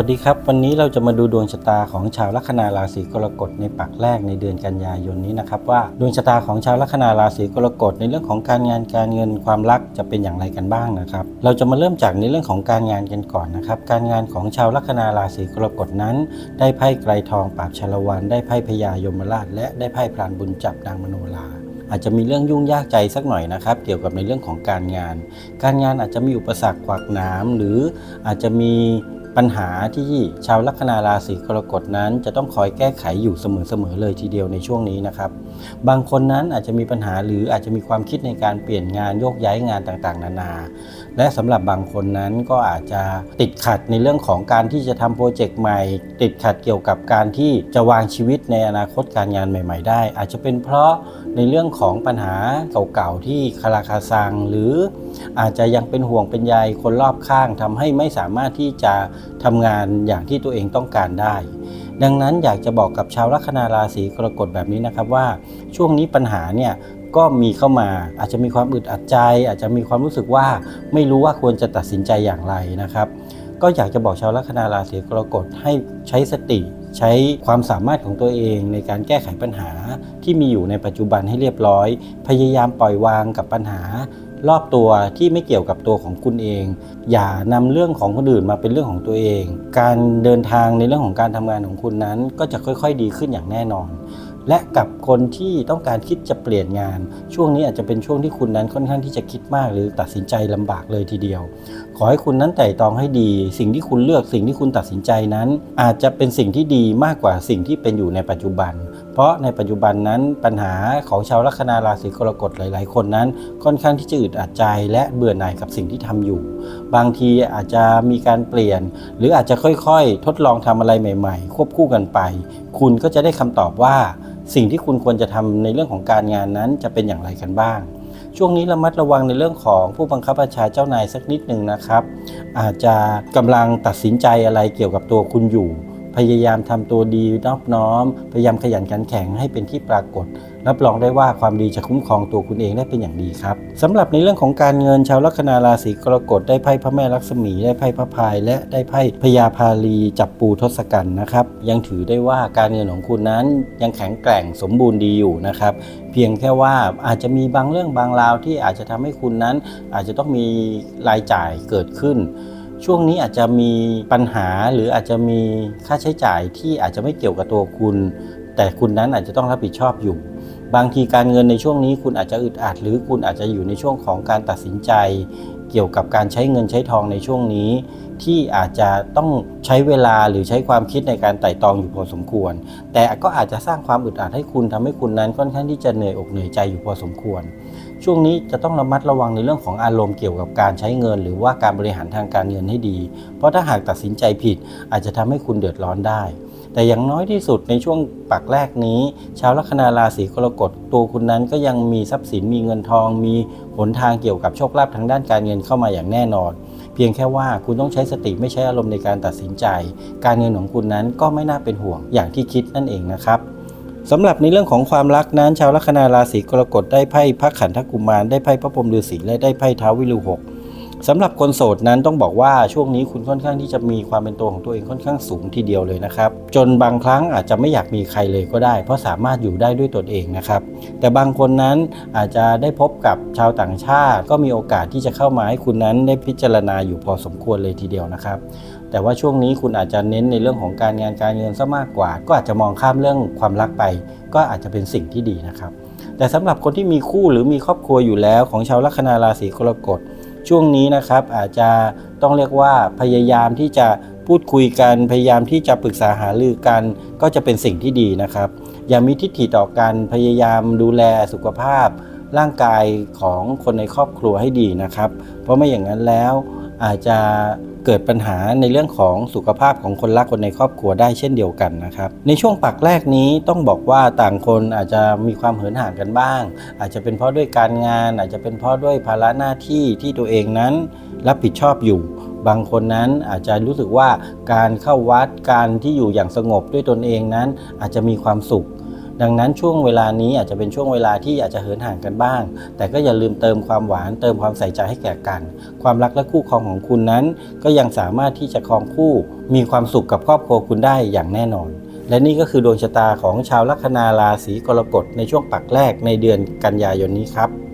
สวัสดีครับ วันนี้เราจะมาดูดวงชะตาของชาวลัคนาราศีกรกฎในปักแรกในเดือนกันยายนนี้นะครับว่าดวงชะตาของชาวลัคนาราศีกรกฎในเรื่องของการงานการเงินความรักจะเป็นอย่างไรกันบ้างนะครับ เราจะมาเริ่มจากในเรื่องของการงานกันก่อนนะครับการงานของชาวลัคนาราศีกรกฎนั้น ได้ไพ่ไกรทองปราบชาละวันได้ไพ่พญายมราช และได้ไพ่พรานบุญจับนางมโนราอาจจะมีเรื่องยุ่งยากใจสักหน่อยนะครับ เกี่ยวกับในเรื่องของการงาน การงานอาจจะมีอุปสรรคขวากหนามหรืออาจจะมี ปัญหาที่ชาวลัคนาราศีกรกฎนั้น จะต้องคอยแก้ไขอยู่เสมอๆเลยทีเดียวในช่วงนี้นะครับ บางคนนั้นอาจจะมีปัญหาหรืออาจจะมีความคิดในการเปลี่ยนงานโยกย้ายงานต่างๆ นานา และสำหรับบางคนนั้นก็อาจจะติดขัดในเรื่องของการที่จะทำโปรเจกต์ใหม่ ติดขัดเกี่ยวกับการที่จะวางชีวิตในอนาคตการงานใหม่ ๆ ได้ อาจจะเป็นเพราะในเรื่องของปัญหาเก่าๆที่คาราคาซัง หรืออาจจะยังเป็นห่วงเป็นใยคนรอบข้างทำให้ไม่สามารถที่จะทำงานอย่างที่ตัวเองต้องการได้ ดังนั้นอยากจะบอกกับชาวลัคนาราศีกรกฎแบบนี้นะครับว่า ช่วงนี้ปัญหาเนี่ยก็มีเข้ามาอาจจะมีความอึดอัดใจ อาจจะมีความรู้สึกว่าไม่รู้ว่าควรจะตัดสินใจอย่างไรนะครับ ก็อยากจะบอกชาวลัคนาราศีกรกฎให้ใช้สติใช้ความสามารถของตัวเองในการแก้ไขปัญหาที่มีอยู่ในปัจจุบันให้เรียบร้อย พยายามปล่อยวางกับปัญหา รอบตัวที่ไม่เกี่ยวกับตัวของคุณเอง อย่านำเรื่องของคนอื่นมาเป็นเรื่องของตัวเอง การเดินทางในเรื่องของการทำงานของคุณนั้น ก็จะค่อยๆ ดีขึ้นอย่างแน่นอน และกับคนที่ต้องการคิดจะเปลี่ยนงาน ช่วงนี้อาจจะเป็นช่วงที่คุณนั้นค่อนข้างที่จะคิดมากหรือตัดสินใจลำบากเลยทีเดียว ขอให้คุณนั้นไต่ตองให้ดี สิ่งที่คุณเลือกสิ่งที่คุณตัดสินใจนั้น อาจจะเป็นสิ่งที่ดีมากกว่าสิ่งที่เป็นอยู่ในปัจจุบัน พราะในปัจจุบันนั้นปัญหาของชาวลัคนาราศีกรกฎหลาย ๆ คนนั้น ค่อนข้างที่จะอึดอัดใจและเบื่อหน่ายกับสิ่งที่ทำอยู่ บางทีอาจจะมีการเปลี่ยน หรืออาจจะค่อยๆ ทดลองทำอะไรใหม่ ๆ ควบคู่กันไป คุณก็จะได้คำตอบว่า สิ่งที่คุณควรจะทำในเรื่องของการงานนั้นจะเป็นอย่างไรกันบ้างช่วงนี้ระมัดระวังในเรื่องของผู้บังคับบัญชาเจ้านายสักนิดหนึ่งนะครับ อาจจะกำลังตัดสินใจอะไรเกี่ยวกับตัวคุณอยู่ พยายามทำตัวดีนอบน้อม พยายามขยันขันแข็งให้เป็นที่ปรากฏ รับรองได้ว่าความดีจะคุ้มครองตัวคุณเองได้เป็นอย่างดีครับสำหรับในเรื่องของการเงินชาวลัคนาราศีกรกฎได้ไพ่พระแม่ลักษมีได้ไพ่พระพาย และได้ไพ่พญาพาลีจับปูทศกัณฐ์นะครับ ยังถือได้ว่าการเงินของคุณนั้นยังแข็งแกร่งสมบูรณ์ดีอยู่นะครับ เพียงแค่ว่าอาจจะมีบางเรื่องบางราวที่อาจจะทำให้คุณนั้นอาจจะต้องมีรายจ่ายเกิดขึ้น ช่วงนี้อาจจะมีปัญหาหรืออาจจะมีค่าใช้จ่ายที่อาจจะไม่เกี่ยวกับตัวคุณ แต่คุณนั้นอาจจะต้องรับผิดชอบอยู่ บางทีการเงินในช่วงนี้คุณอาจจะอึดอัด หรือคุณอาจจะอยู่ในช่วงของการตัดสินใจ เกี่ยวกับการใช้เงินใช้ทองในช่วงนี้ ที่อาจจะต้องใช้เวลาหรือใช้ความคิดในการไต่ตองอยู่พอสมควร แต่ก็อาจจะสร้างความอึดอัดให้คุณทำให้คุณนั้นค่อนข้างที่จะเหนื่อยอกเหนื่อยใจอยู่พอสมควร ช่วงนี้จะต้องระมัดระวังในเรื่องของอารมณ์เกี่ยวกับการใช้เงิน หรือว่าการบริหารทางการเงินให้ดี เพราะถ้าหากตัดสินใจผิด อาจจะทำให้คุณเดือดร้อนได้ แต่อย่างน้อยที่สุดในช่วงปักแรกนี้ ชาวลัคนาราศีกรกฎตัวคุณนั้นก็ยังมีทรัพย์สินมีเงินทอง มีหนทางเกี่ยวกับโชคลาภทางด้านการเงินเข้ามาอย่างแน่นอนเพียงแค่ว่าคุณต้องใช้สติไม่ใช้อารมณ์ในการตัดสินใจ การเงินของคุณนั้นก็ไม่น่าเป็นห่วงอย่างที่คิดนั่นเองนะครับ สำหรับในเรื่องของความรักนั้น ชาวลัคนาราศีกรกฎได้ไพ่พระขันธกุมารได้ไพ่พระพรหมฤาษีและได้ไพ่ท้าววิรูหก สำหรับคนโสดนั้นต้องบอกว่าช่วงนี้คุณค่อนข้างที่จะมีความเป็นตัวของตัวเองค่อนข้างสูงทีเดียวเลยนะครับ จนบางครั้งอาจจะไม่อยากมีใครเลยก็ได้ เพราะสามารถอยู่ได้ด้วยตนเองนะครับ แต่บางคนนั้นอาจจะได้พบกับชาวต่างชาติ ก็มีโอกาสที่จะเข้ามาให้คุณนั้นได้พิจารณาอยู่พอสมควรเลยทีเดียวนะครับแต่ว่าช่วงนี้คุณอาจจะเน้นในเรื่องของการงานการเงินซะมากกว่า ก็อาจจะมองข้ามเรื่องความรักไป ก็อาจจะเป็นสิ่งที่ดีนะครับ แต่สำหรับคนที่มีคู่หรือมีครอบครัวอยู่แล้วของชาวลัคนาราศีกรกฎ ช่วงนี้นะครับอาจจะต้องเรียกว่าพยายามที่จะพูดคุยกันพยายามที่จะปรึกษาหารือกัน ก็จะเป็นสิ่งที่ดีนะครับ อย่ามีทิฏฐิต่อกันพยายามดูแลสุขภาพ ร่างกายของคนในครอบครัวให้ดีนะครับ เพราะไม่อย่างนั้นแล้ว อาจจะเกิดปัญหาในเรื่องของสุขภาพของคนรักคนในครอบครัวได้เช่นเดียวกันนะครับในช่วงปักแรกนี้ต้องบอกว่าต่างคนอาจจะมีความเหินห่างกันบ้าง อาจจะเป็นเพราะด้วยการงาน อาจจะเป็นเพราะด้วยภาระหน้าที่ที่ตัวเองนั้นรับผิดชอบอยู่บางคนนั้นอาจจะรู้สึกว่าการเข้าวัดการที่อยู่อย่างสงบด้วยตนเองนั้นอาจจะมีความสุข ดังนั้นช่วงเวลานี้อาจจะเป็นช่วงเวลาที่อาจจะเหินห่างกันบ้าง แต่ก็อย่าลืมเติมความหวานเติมความใส่ใจให้แก่กัน ความรักและคู่ครองของคุณนั้น ก็ยังสามารถที่จะครองคู่ มีความสุขกับครอบครัวคุณได้อย่างแน่นอน และนี่ก็คือดวงชะตาของชาวลัคนาราศีกรกฎในช่วงปักแรกในเดือนกันยายนนี้ครับ